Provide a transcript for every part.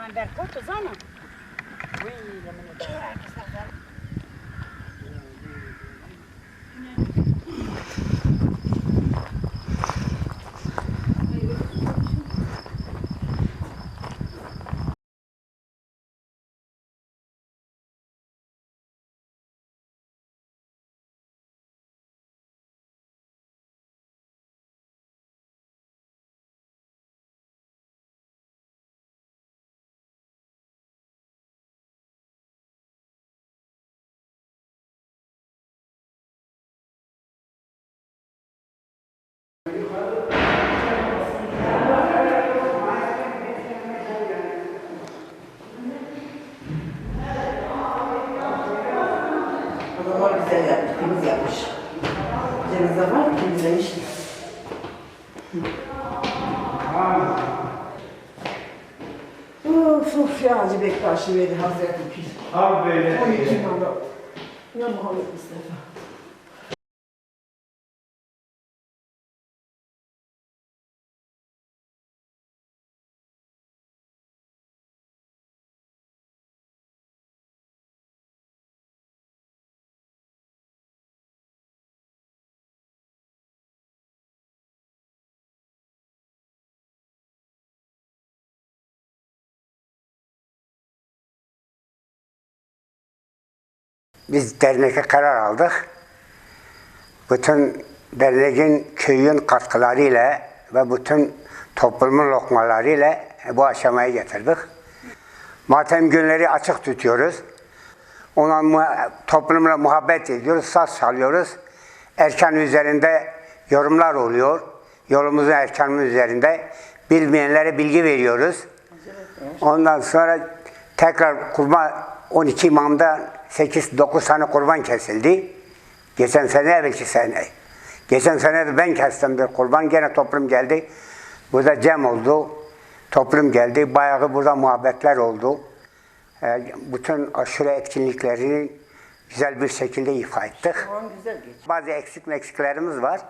Manver, quantos anos? Ui, la minuta. Que saudade. Hacı Bektaş'ı verdi Hazreti Pir. Abi böyle. 12 numara. Ya Muhammed Mustafa. Biz derneke karar aldık. Bütün derneğin köyün katkılarıyla ve bütün toplumun lokmalarıyla bu aşamaya getirdik. Matem günleri açık tutuyoruz. Ona toplumla muhabbet ediyoruz, saz çalıyoruz. Erkan üzerinde yorumlar oluyor. Yolumuzun erkanı üzerinde bilmeyenlere bilgi veriyoruz. Ondan sonra tekrar kurban 12 imamda 8-9 tane kurban kesildi. Geçen sene evvelki sene. Geçen sene de ben kestim bir kurban. Gene toplum geldi. Burada cem oldu. Toplum geldi. Bayağı burada muhabbetler oldu. Ee, bütün aşure etkinliklerini güzel bir şekilde ifa ettik. Bazı eksik eksiklerimiz var.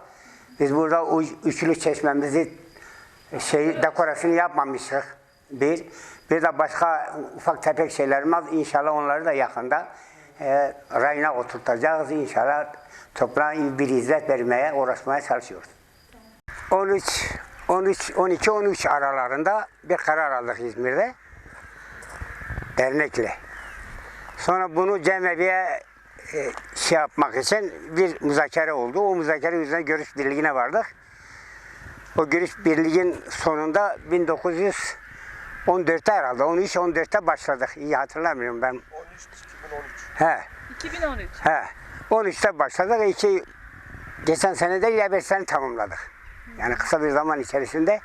Biz burada o üçlü çeşmemizi şey dekorasyonu yapmamıştık. Bir. Bir de başka ufak tefek şeylerimiz var. İnşallah onları da yakında rayına oturtacağız. İnşallah toprağa bir hizmet vermeye, uğraşmaya çalışıyoruz. 13, 13, 12, 13 aralarında bir karar aldık İzmir'de. Dernekle. Sonra bunu cemeviye e, şey yapmak için bir müzakere oldu. O müzakere yüzünden görüş birliğine vardık. O görüş birliğin sonunda 1914'te herhalde 13-14'te başladık. İyi hatırlamıyorum ben. 13 2013. He. 2013. He. 13'te başladık. İki, geçen sene de ile beş sene tamamladık. Yani kısa bir zaman içerisinde.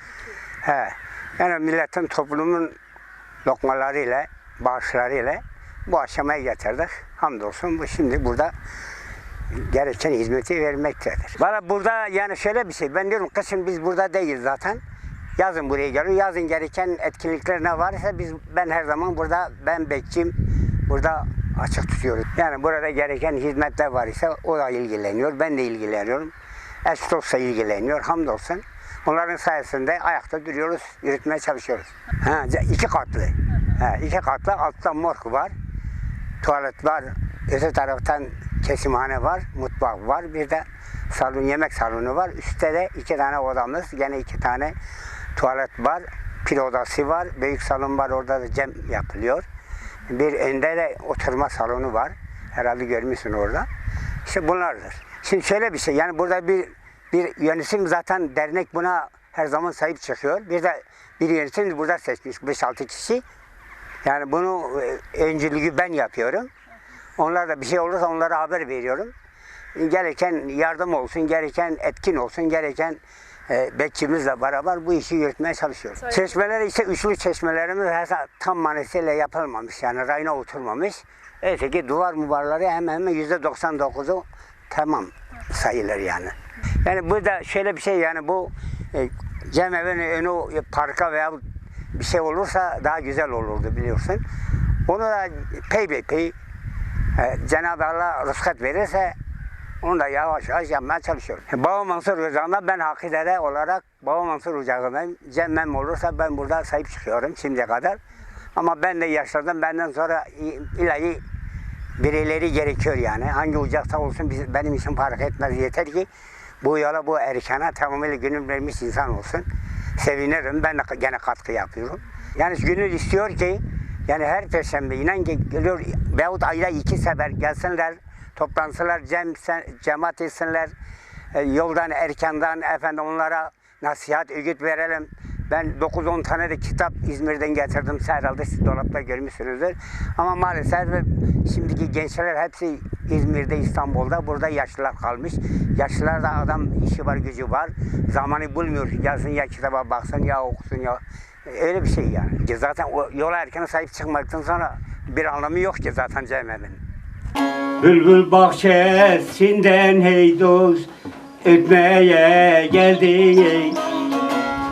He. Yani milletin toplumun lokmalarıyla, bağışlarıyla bu aşamaya getirdik. Hamdolsun bu şimdi burada gereken hizmeti vermektedir. Valla burada yani şöyle bir şey. Ben diyorum kışın biz burada değiliz zaten. Yazın buraya geliyor. Yazın gereken etkinlikler ne varsa biz ben her zaman burada ben bekçiyim. Burada açık tutuyoruz. Yani burada gereken hizmetler var ise o da ilgileniyor. Ben de ilgileniyorum. Eş dostla ilgileniyor. Hamdolsun. Onların sayesinde ayakta duruyoruz, yürütmeye çalışıyoruz. Ha, iki katlı. Ha, iki katlı. Altta morg var. Tuvalet var. Öte taraftan kesimhane var. Mutfak var. Bir de salon, yemek salonu var. Üstte de iki tane odamız. Gene iki tane tuvalet var. Pil odası var. Büyük salon var. Orada da cem yapılıyor. Bir önde de oturma salonu var. Herhalde görmüşsün orada. İşte bunlardır. Şimdi şöyle bir şey. Yani burada bir bir yönetim zaten dernek buna her zaman sahip çıkıyor. Bir de bir yönetim burada seçmiş 5-6 kişi. Yani bunu e, öncülüğü ben yapıyorum. Onlar da bir şey olursa onlara haber veriyorum. Gereken yardım olsun, gereken etkin olsun, gereken e, bekçimizle beraber bu işi yürütmeye çalışıyoruz. Sayın- Çeşmeler ise üçlü çeşmelerimiz tam manasıyla yapılmamış. Yani rayına oturmamış. Öteki duvar muvarları hemen hemen yüzde 99'u tamam sayılır yani. Yani burada şöyle bir şey yani bu e, cemevin önü parka veya bir şey olursa daha güzel olurdu biliyorsun. Onu da pey pey pey e, Cenab-ı Allah rızkat verirse onu da yavaş yavaş yapmaya çalışıyorum. Baba Mansur Ocağı'nda ben hakidede olarak Baba Mansur Ocağı'ndayım. Cemmem olursa ben burada sahip çıkıyorum şimdiye kadar. Ama ben de yaşladım. Benden sonra ilahi bireyleri gerekiyor yani. Hangi ocakta olsun biz- benim için fark etmez. Yeter ki bu yola bu erkana tamamıyla gönül vermiş insan olsun. Sevinirim. Ben de gene katkı yapıyorum. Yani gönül istiyor ki yani her perşembe inan ki geliyor veyahut ayda iki sefer gelsinler, toplansınlar, cem, cemaat etsinler. E, yoldan erkenden efendim onlara nasihat, öğüt verelim. Ben 9-10 tane de kitap İzmir'den getirdim. Herhalde siz dolapta görmüşsünüzdür. Ama maalesef şimdiki gençler hepsi İzmir'de, İstanbul'da. Burada yaşlılar kalmış. Yaşlılar da adam işi var, gücü var. Zamanı bulmuyor. Gelsin ya kitaba baksın ya okusun ya. Öyle bir şey yani. Zaten o yola erken sahip çıkmaktan sonra bir anlamı yok ki zaten Cemil'in. Bülbül bahçesinden hey dost ötmeye geldi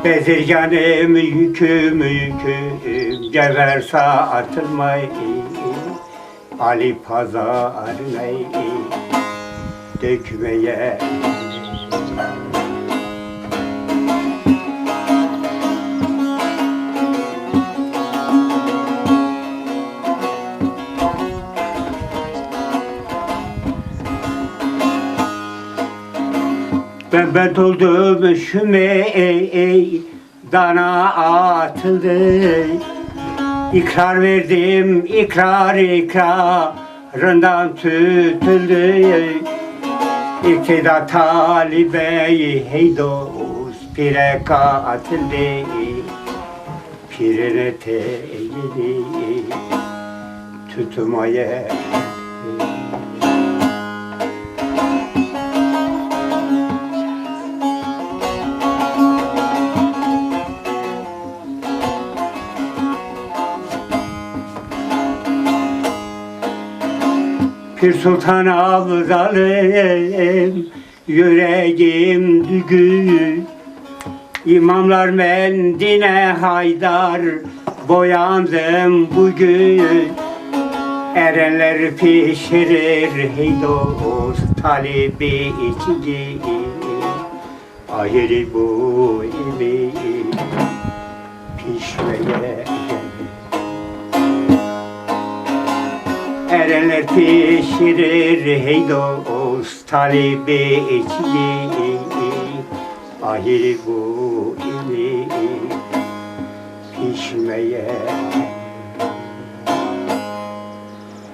Bezirganım yüküm yüküm geverse atılmayı Ali pazarına dökmeye Ben ben oldum şüme dana atıldı. İkrar verdim ikrar ikrarından tutuldu. İktidar talibeyi hey dost pire katıldı. Pirine teyidi tutmaya Pir Sultan Abdalım yüreğim dügü İmamlar Mendine Haydar boyandım bugün. Erenler pişirir hey dost talibi içki Ayrı bu ili pişmeye Erenler pişirir hey dost talibi içki Ahir bu ili pişmeye